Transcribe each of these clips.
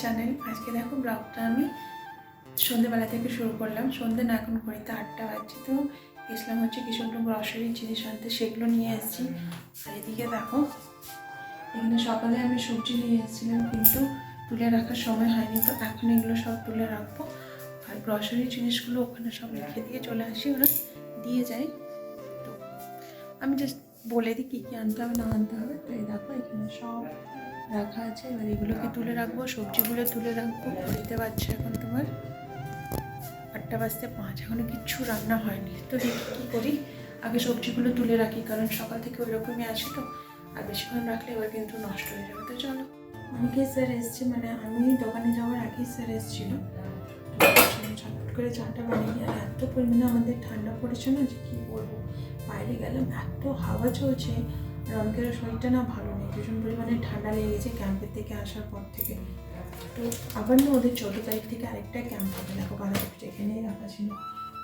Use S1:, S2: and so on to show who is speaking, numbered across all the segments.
S1: Channel আজকে দেখো ব্লগটা আমি সন্ধ্যেবেলা থেকে শুরু করলাম। সন্ধ্যে না এখন ঘড়িতে আটটা বাজছে তো। গেছিলাম হচ্ছে কিছু একটু গ্রসারি জিনিস আনতে, সেগুলো নিয়ে এসেছি। আর এদিকে দেখো এখানে সকালে আমি সবজি নিয়ে এসেছিলাম কিন্তু তুলে রাখার সময় হয়নি তো। এখন এগুলো সব তুলে রাখব। গ্রসারি জিনিসগুলো ওখানে সব রেখে দিয়ে চলে আসি, ওরা দিয়ে যায়। তো আমি জাস্ট বলে দিই কী কী আনতে হবে, না আনতে হবে। তো এই দেখো, এখানে সব রাখা আছে। এবার এগুলোকে তুলে রাখব, সবজিগুলো তুলে রাখব। দিতে পারছে এখন তোমার? আটটা বাজতে পাঁচ, এখনও কিচ্ছু রান্না হয়নি। তো দেখি কী করি। আগে সবজিগুলো তুলে রাখি, কারণ সকাল থেকে ওই রকমই আছে তো। আর বেশিক্ষণ রাখলে এবার কিন্তু নষ্ট হয়ে যাবে। তো চলো। অনেকে স্যার এসছে মানে আমি দোকানে যাওয়ার আগেই স্যার এসেছিল। করে চাটা বানিয়ে আর এত পরিমাণে আমাদের ঠান্ডা পড়েছে না যে কী বলব? বাইরে গেলাম, এত হাওয়া চলছে আর অনেকের শরীরটা না ভালো নেই, ভীষণ পরিমাণে ঠান্ডা লেগেছে ক্যাম্পের থেকে আসার পর থেকে। তো আবার না ওদের চোদ্দ তারিখ থেকে আরেকটা ক্যাম্প হবে, দেখো বাঁধাকপি এখানেই রাখা ছিল।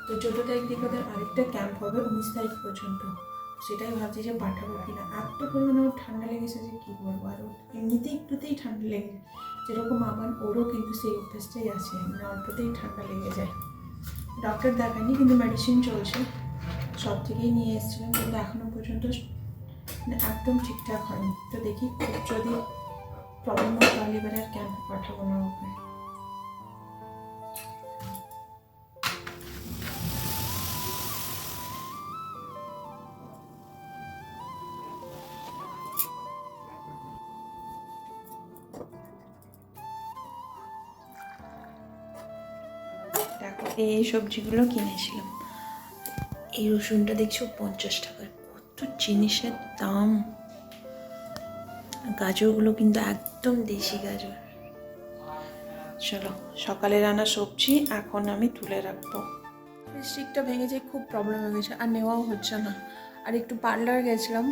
S1: তো চোদ্দ তারিখ থেকে ওদের আরেকটা ক্যাম্প হবে উনিশ তারিখ পর্যন্ত। সেটাই ভাবছি যে পাঠাবো কিনা। এত পরিমাণে ওর ঠান্ডা লেগেছে যে কী বলব? আর ওর এমনিতেই একটুতেই ঠান্ডা লেগে, যেরকম আমার ওরও কিন্তু সেই অভ্যেসটাই আছে মানে অল্পতেই ঠান্ডা লেগে যায়। ডক্টর দেখায়নি, কিন্তু মেডিসিন চলছে। সব থেকেই নিয়ে এসেছিলাম, কিন্তু এখনও পর্যন্ত একদম ঠিকঠাক হয়নি। তো দেখি, যদি প্রবলেম হয় তাহলে এবারে আর ক্যাম্পে পাঠাবো না ওকে? এই সবজিগুলো কিনেছিলাম। এই রসুনটা দেখছ? পঞ্চাশ টাকার। কত জিনিসের দাম। গাজরগুলো কিন্তু একদম দেশি গাজর। চলো, সকালে রান্না সবজি এখন আমি তুলে রাখব। স্টিকটা ভেঙে যায় খুব প্রবলেম হয়ে গেছে, আর নেওয়াও হচ্ছে না। আর একটু পার্লার গেছিলাম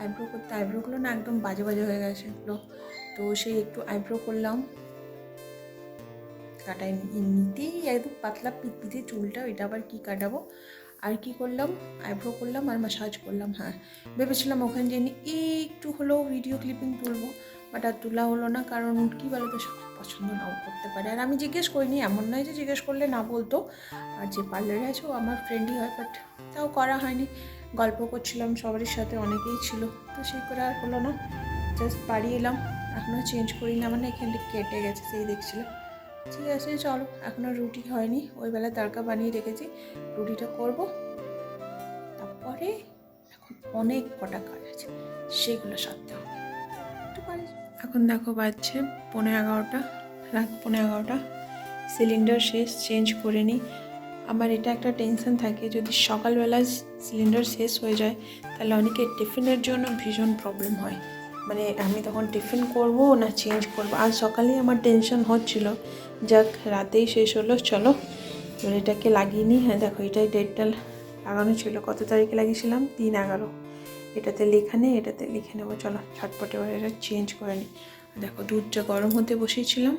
S1: আইব্রো করতে আইব্রোগুলো না একদম বাজে বাজে হয়ে গেছে তো সেই একটু আইব্রো করলাম। কাটাই এমনিতেই একদম পাতলা পিতপিতে চুলটা, ওইটা আবার কী কাটাবো? আর কি করলাম? আইব্রো করলাম আর মাসাজ করলাম হ্যাঁ। ভেবেছিলাম ওখানে যে একটু হলেও ভিডিও ক্লিপিং তুলবো বাট আর তোলা হলো না, কারণ কী বলো তো সব পছন্দ নাও করতে পারে। আর আমি জিজ্ঞেস করিনি, এমন নয় যে জিজ্ঞেস করলে না বলতো। আর যে পার্লারে আছে ও আমার ফ্রেন্ডই হয় বাট তাও করা হয়নি। গল্প করছিলাম সবারই সাথে, অনেকেই ছিল, তো সেই করে আর হলো না। জাস্ট বাড়ি এলাম এখনও চেঞ্জ করি না মানে এখানটা কেটে গেছে, সেই দেখছিলাম। ঠিক আছে, চলো। এখনও রুটি হয়নি। ওই বেলা তড়কা বানিয়ে রেখেছি। রুটিটা করব। তারপরে এখন অনেক কটা কাজ আছে। সেগুলো সারতে হবে। একটু পারি? এখন দেখো বাজছে পনেরো এগারোটা, রাত পনেরো এগারোটা। সিলিন্ডার শেষ, চেঞ্জ করে নিই। আমার এটা একটা টেনশন থাকে, যদি সকালবেলা সিলিন্ডার শেষ হয়ে যায়, তাহলে অনেকের টিফিনের জন্য ভীষণ প্রবলেম হয়। মানে আমি তখন টিফিন করব না চেঞ্জ করব? আজ সকালেই আমার টেনশন হচ্ছিল। যাক, রাতেই শেষ হলো, চলো। এবার এটাকে লাগিয়ে নিই। হ্যাঁ দেখো, এটাই ডেটটা লাগানো ছিল। কত তারিখে লাগিয়েছিলাম? তিন এগারো। এটাতে লেখা নেই, এটাতে লিখে নেব। চলো ছটপট এবার এটা চেঞ্জ করে নিই। দেখো, দুধটা গরম হতে বসিয়েছিলাম,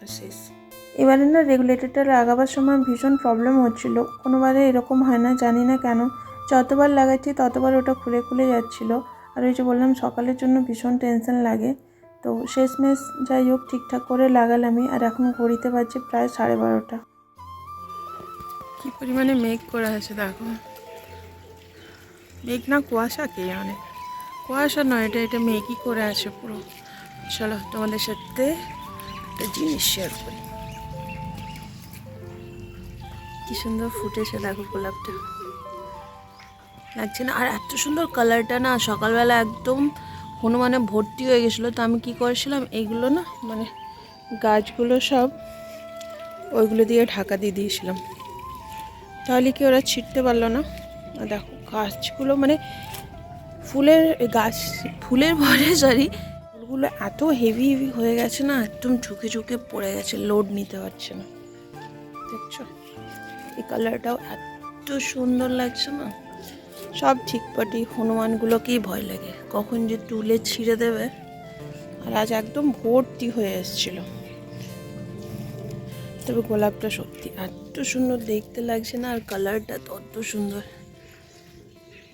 S1: আর শেষ। এবারে না রেগুলেটরটা লাগাবার সময় ভীষণ প্রবলেম হচ্ছিল। কোনোবারে এরকম হয় না, জানি না কেন। যতবার লাগাচ্ছি, ততবার ওটা খুলে খুলে যাচ্ছিল। আর ওই যে বললাম, সকালের জন্য ভীষণ টেনশন লাগে। তো শেষমেশ যাই হোক, ঠিকঠাক করে লাগালামই। আর এখন ঘড়িতে বাজছে প্রায় সাড়ে বারোটা। কি পরিমাণে মেঘ করে আছে দেখো। মেঘ না, কুয়াশা কে অনেক কুয়াশা নয়, এটা এটা মেঘই করে আছে পুরো। চলো, তোমাদের সাথে একটা জিনিস শেয়ার করি। কি সুন্দর ফুটেছে দেখো গোলাপটা। লাগছে না, আর এত সুন্দর কালারটা না, সকালবেলা একদম হনুমানে ভর্তি হয়ে গেছিল, তো আমি কি করেছিলাম এইগুলো না মানে গাছগুলো সব ওইগুলো দিয়ে ঢাকা দিয়ে দিয়েছিলাম। তাহলে কি ওরা ছিটতে পারল না? দেখো, গাছগুলো মানে ফুলের গাছ, ফুলের ভরে সরি ফুলগুলো এত হেভি হেভি হয়ে গেছে না, একদম ঝুঁকে ঝুঁকে পড়ে গেছে লোড নিতে পারছে না। দেখছ? এই কালারটাও এত সুন্দর লাগছে না। সব ঠিকপাটি হনুমানগুলোকেই ভয় লাগে। কখন যে তুলে ছিঁড়ে দেবে। আর আজ একদম ভর্তি হয়ে এসেছিল। তবে গোলাপটা সত্যি এত সুন্দর দেখতে লাগছে না, আর কালারটা তত সুন্দর।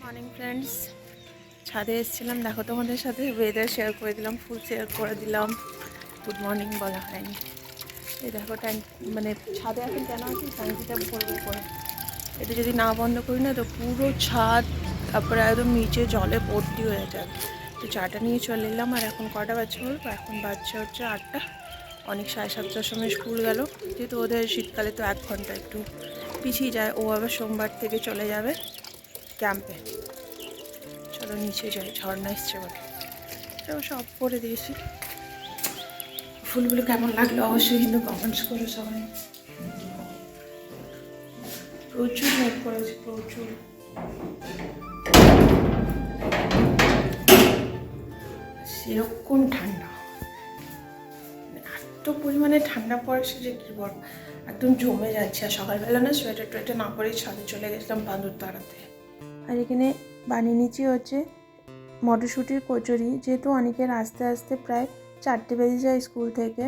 S1: মর্নিং ফ্রেন্ডস ছাদে এসেছিলাম, দেখো তোমাদের সাথে। ওয়েদার শেয়ার করে দিলাম, ফুল শেয়ার করে দিলাম। গুড মর্নিং বলা হয়নি। এই দেখো ট্যাঙ্ক মানে ছাদে এখন কেন আছি? ট্যাঙ্কিটা ভরবো করে এটা যদি না বন্ধ করি না, তো পুরো ছাদ, তারপরে একদম নিচে জলে ভর্তি হয়ে যায় তো চাটা নিয়ে চলে এলাম, আর এখন কটা বাচ্চা বলব এখন বাচ্চা হচ্ছে আটটা। অনেক সাড়ে সাতটার সময় স্কুল গেল। যেহেতু ওদের শীতকালে তো এক ঘণ্টা একটু পিছিয়ে যায়, ও আবার সোমবার থেকে চলে যাবে ক্যাম্পে। চলো নিচে যাই, ঝর্ণা এসছে বলে তো সব করে দিয়েছি। ফুলগুলো কেমন লাগল? অবশ্যই কিন্তু কমেন্টস করো সবাই। প্রচুর মেঘ করেছে প্রচুর। সেরকম ঠান্ডা। এত পরিমাণে ঠান্ডা পড়েছে যে কী বলব একদম জমে যাচ্ছে। আর সকালবেলা না সোয়েটার টোয়েটার না পরেই ছাদে চলে গেছিলাম বাঁদর তাড়াতে। আর এখানে বানিয়ে নিচ্ছি হচ্ছে মটরশুঁটির কচুরি। যেহেতু অনেকের আস্তে আস্তে প্রায় চারটে বেজে যায় স্কুল থেকে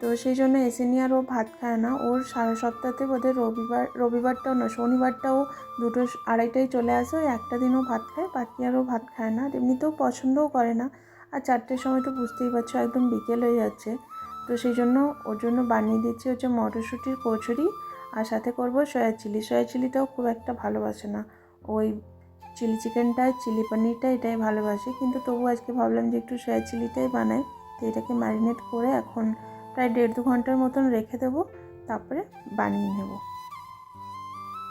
S1: তো সেই জন্য এসে নিয়ে আর ও ভাত খায় না। ওর সারা সপ্তাহতে বোধহয় রবিবার, রবিবারটাও না, শনিবারটাও দুটো আড়াইটায় চলে আসে, ওই একটা দিনও ভাত খায়, বাকি আরও ভাত খায় না। এমনিতেও পছন্দও করে না। আর চারটের সময় তো বুঝতেই পারছ একদম বিকেল হয়ে যাচ্ছে। তো সেই জন্য ওর জন্য বানিয়ে দিচ্ছি হচ্ছে মটরশুঁটির কচুরি আর সাথে করব সয়া চিলি। সয়া চিলিটাও খুব একটা ভালোবাসে না। ওই চিলি চিকেনটা চিলি পনিরটা এটাই ভালোবাসে। কিন্তু তবু আজকে ভাবলাম যে একটু সয়া চিলিটাই বানাই। তো এটাকে ম্যারিনেট করে এখন প্রায় দেড় দু ঘণ্টার মতন রেখে দেবো, তারপরে বানিয়ে নেব।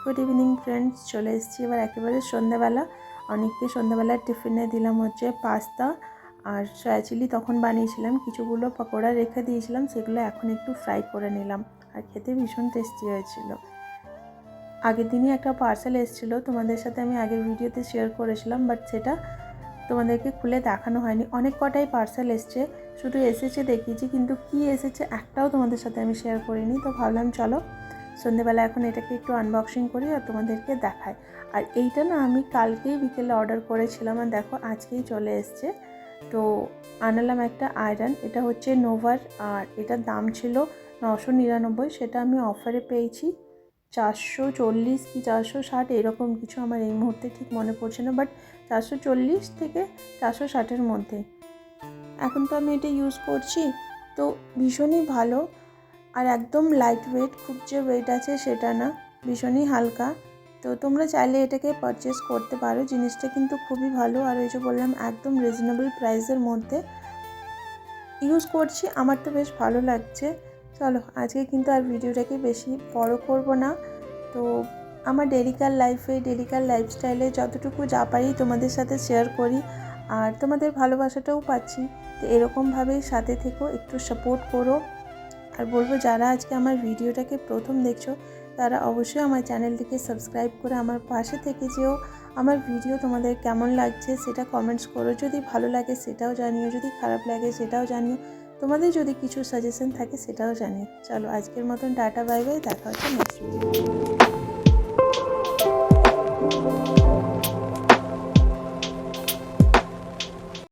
S1: গুড ইভিনিং ফ্রেন্ডস চলে এসেছি এবার একেবারে সন্ধ্যাবেলা। অনেককে সন্ধ্যাবেলার টিফিনে দিলাম হচ্ছে পাস্তা আর সয়া চিলি তখন বানিয়েছিলাম। কিছুগুলো পকোড়া রেখে দিয়েছিলাম, সেগুলো এখন একটু ফ্রাই করে নিলাম আর খেতে ভীষণ টেস্টি হয়েছিল। আগের দিনই একটা পার্সেল এসেছিল, তোমাদের সাথে আমি আগের ভিডিওতে শেয়ার করেছিলাম বাট সেটা তোমাদেরকে খুলে দেখানো হয়নি। অনেক কটাই পার্সেল এসছে। শুধু এসেছে দেখিয়েছি, কিন্তু কি এসেছে একটাও তোমাদের সাথে আমি শেয়ার করিনি। তো ভাবলাম চলো, সন্ধেবেলা এখন এটাকে একটু আনবক্সিং করি আর তোমাদেরকে দেখাই। আর এইটা না আমি কালকেই বিকেলে অর্ডার করেছিলাম আর দেখো আজকেই চলে এসছে। তো আনালাম একটা আয়রন এটা হচ্ছে নোভার আর এটার দাম ছিল নশো নিরানব্বই, সেটা আমি অফারে পেয়েছি। চারশো চল্লিশ কি চারশো ষাট এরকম কিছু আমার এই মুহূর্তে ঠিক মনে পড়ছে না বাট চারশো চল্লিশ থেকে চারশো ষাটের মধ্যে। এখন তো আমি এটা ইউজ করছি, তো ভীষণই ভালো আর একদম লাইট ওয়েট খুব যে ওয়েট আছে সেটা না, ভীষণই হালকা। তো তোমরা চাইলে এটাকে পারচেস করতে পারো, জিনিসটা কিন্তু খুবই ভালো। আর ওই যে বললাম, একদম রিজনেবল প্রাইসের মধ্যে। ইউজ করছি, আমার তো বেশ ভালো লাগছে। চলো, আজকে কিন্তু আর ভিডিওটাকে বেশি বড় করব না। তো আমার ডেলিকার লাইফে, ডেলিকার লাইফস্টাইলে যতটুকু যা পারি তোমাদের সাথে শেয়ার করি, আর তোমাদের ভালোবাসাটাও পাচ্ছি। তো এরকমভাবেই সাথে থেকো, একটু সাপোর্ট করো। আর বলব, যারা আজকে আমার ভিডিওটাকে প্রথম দেখছ, তারা অবশ্যই আমার চ্যানেলটিকে সাবস্ক্রাইব করে আমার পাশে থেকে যেও। আমার ভিডিও তোমাদের কেমন লাগছে সেটা কমেন্টস করো। যদি ভালো লাগে সেটাও জানিও, যদি খারাপ লাগে সেটাও জানিও। তোমাদের যদি কিছু সাজেশন থাকে সেটাও জানি চলো আজকের মতন টাটা বাই বাই দেখা হচ্ছে নেক্সট ভিডিও